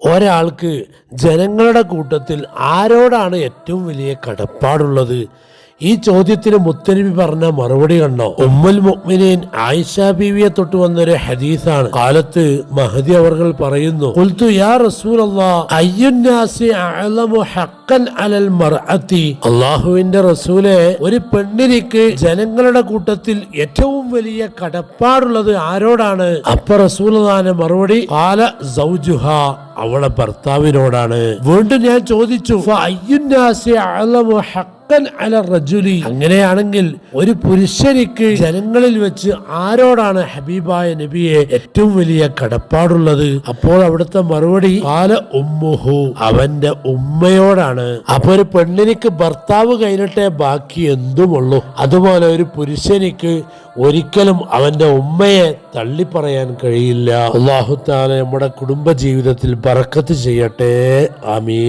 ഒരാൾക്ക് ജനങ്ങളുടെ കൂട്ടത്തിൽ ആരോടാണ് ഏറ്റവും വലിയ കടപ്പാടുള്ളത്? ഈ ചോദ്യത്തിന് മുത്തനബി പറഞ്ഞ മറുപടി കണ്ടോ? ഉമ്മൽ മുഅ്മിനീൻ ആയിഷ ബീവിയെ തൊട്ട് വന്നൊരു ഹദീസാണ്. കാലത്ത് മഹദി അവർകൾ പറയുന്നു അള്ളാഹുവിന്റെ യാ അലൽ അല്ലാഹുവിന്റെ റസൂലെ ഒരു പെണ്ണിനിക്ക് ജനങ്ങളുടെ കൂട്ടത്തിൽ ഏറ്റവും വലിയ കടപ്പാടുള്ളത് ആരോടാണ്? അപ്പൊ റസൂൽ മറുപടി കാല അവളെ ഭർത്താവിനോടാണ്. വീണ്ടും ഞാൻ ചോദിച്ചു "ഫ അഅലമു ഹഖ്ഖൻ അല റജുലി? അങ്ങനെയാണെങ്കിൽ ഒരു പുരുഷനിക്ക് ജനങ്ങളിൽ വെച്ച് ആരോടാണ് ഹബീബായ നബിയെ ഏറ്റവും വലിയ കടപ്പാടുള്ളത്? അപ്പോൾ അവിടുത്തെ മറുപടി കാല ഉമ്മുഹു. അവന്റെ ഉമ്മയോടാണ്. അപ്പൊ ഒരു പെണ്ണിനിക്ക് ഭർത്താവ് കഴിഞ്ഞിട്ടേ ബാക്കി എന്തുമുള്ളൂ? അതുപോലെ ഒരു പുരുഷനിക്ക് ഒരിക്കലും അവന്റെ ഉമ്മയെ തള്ളിപ്പറയാൻ കഴിയില്ല. അള്ളാഹുത്താല നമ്മുടെ കുടുംബ ജീവിതത്തിൽ പറക്കത്ത് ചെയ്യട്ടെ. ആമീൻ.